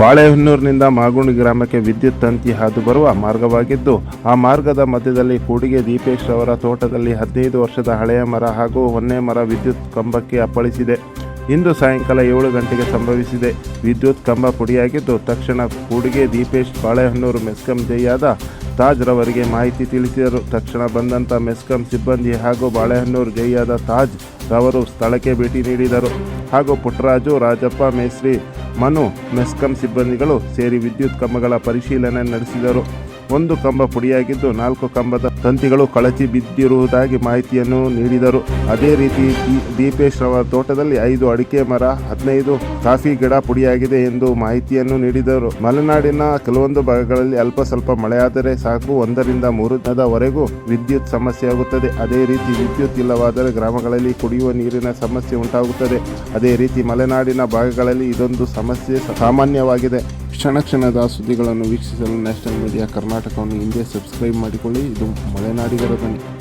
ಬಾಳೆಹೊನ್ನೂರಿನಿಂದ ಮಾಗುಂಡಿ ಗ್ರಾಮಕ್ಕೆ ವಿದ್ಯುತ್ ತಂತಿ ಹಾದು ಬರುವ ಮಾರ್ಗವಾಗಿದ್ದು, ಆ ಮಾರ್ಗದ ಮಧ್ಯದಲ್ಲಿ ಕೂಡಿಗೆ ದೀಪೇಶ್ ಅವರ ತೋಟದಲ್ಲಿ ಹದಿನೈದು ವರ್ಷದ ಹಳೆಯ ಮರ ಹಾಗೂ ಹೊನ್ನೆ ಮರ ವಿದ್ಯುತ್ ಕಂಬಕ್ಕೆ ಅಪ್ಪಳಿಸಿದೆ. ಇಂದು ಸಾಯಂಕಾಲ ಏಳು ಗಂಟೆಗೆ ಸಂಭವಿಸಿದೆ. ವಿದ್ಯುತ್ ಕಂಬ ಪುಡಿಯಾಗಿದ್ದು, ತಕ್ಷಣ ಕೂಡಿಗೆ ದೀಪೇಶ್ ಬಾಳೆಹೊನ್ನೂರು ಮೆಸ್ಕಂ ಜೈಯಾದ ತಾಜ್ ರವರಿಗೆ ಮಾಹಿತಿ ತಿಳಿಸಿದರು. ತಕ್ಷಣ ಬಂದಂಥ ಮೆಸ್ಕಾಂ ಸಿಬ್ಬಂದಿ ಹಾಗೂ ಬಾಳೆಹೊನ್ನೂರು ಜೈಯಾದ ತಾಜ್ ರವರು ಸ್ಥಳಕ್ಕೆ ಭೇಟಿ ನೀಡಿದರು. ಹಾಗೂ ಪುಟ್ಟರಾಜು, ರಾಜಪ್ಪ ಮೇಸ್ರಿ ಮನು ಮೆಸ್ಕಾಂ ಸಿಬ್ಬಂದಿಗಳು ಸೇರಿ ವಿದ್ಯುತ್ ಕಂಬಗಳ ಪರಿಶೀಲನೆ ನಡೆಸಿದರು. ಒಂದು ಕಂಬ ಪುಡಿಯಾಗಿದ್ದು ನಾಲ್ಕು ಕಂಬದ ತಂತಿಗಳು ಕಳಚಿ ಬಿದ್ದಿರುವುದಾಗಿ ಮಾಹಿತಿಯನ್ನು ನೀಡಿದರು. ಅದೇ ರೀತಿ ದೀಪೇಶ್ ರವರ ತೋಟದಲ್ಲಿ ಐದು ಅಡಿಕೆ ಮರ, ಹದಿನೈದು ಕಾಫಿ ಗಿಡ ಪುಡಿಯಾಗಿದೆ ಎಂದು ಮಾಹಿತಿಯನ್ನು ನೀಡಿದರು. ಮಲೆನಾಡಿನ ಕೆಲವೊಂದು ಭಾಗಗಳಲ್ಲಿ ಅಲ್ಪ ಸ್ವಲ್ಪ ಮಳೆಯಾದರೆ ಸಾಕು, ಒಂದರಿಂದ ಮೂರು ದಿನದವರೆಗೂ ವಿದ್ಯುತ್ ಸಮಸ್ಯೆ ಆಗುತ್ತದೆ. ಅದೇ ರೀತಿ ವಿದ್ಯುತ್ ಇಲ್ಲವಾದರೆ ಗ್ರಾಮಗಳಲ್ಲಿ ಕುಡಿಯುವ ನೀರಿನ ಸಮಸ್ಯೆ ಉಂಟಾಗುತ್ತದೆ. ಅದೇ ರೀತಿ ಮಲೆನಾಡಿನ ಭಾಗಗಳಲ್ಲಿ ಇದೊಂದು ಸಮಸ್ಯೆ ಸಾಮಾನ್ಯವಾಗಿದೆ. ಕ್ಷಣ ಕ್ಷಣದ ಸುದ್ದಿಗಳನ್ನು ವೀಕ್ಷಿಸಲು ನ್ಯಾಷನಲ್ ಮೀಡಿಯಾ ಕರ್ನಾಟಕವನ್ನು ಹಿಂದೆ ಸಬ್ಸ್ಕ್ರೈಬ್ ಮಾಡಿಕೊಳ್ಳಿ. ಇದು ಮಲೆನಾಡಿಗರ ಧ್ವನಿ.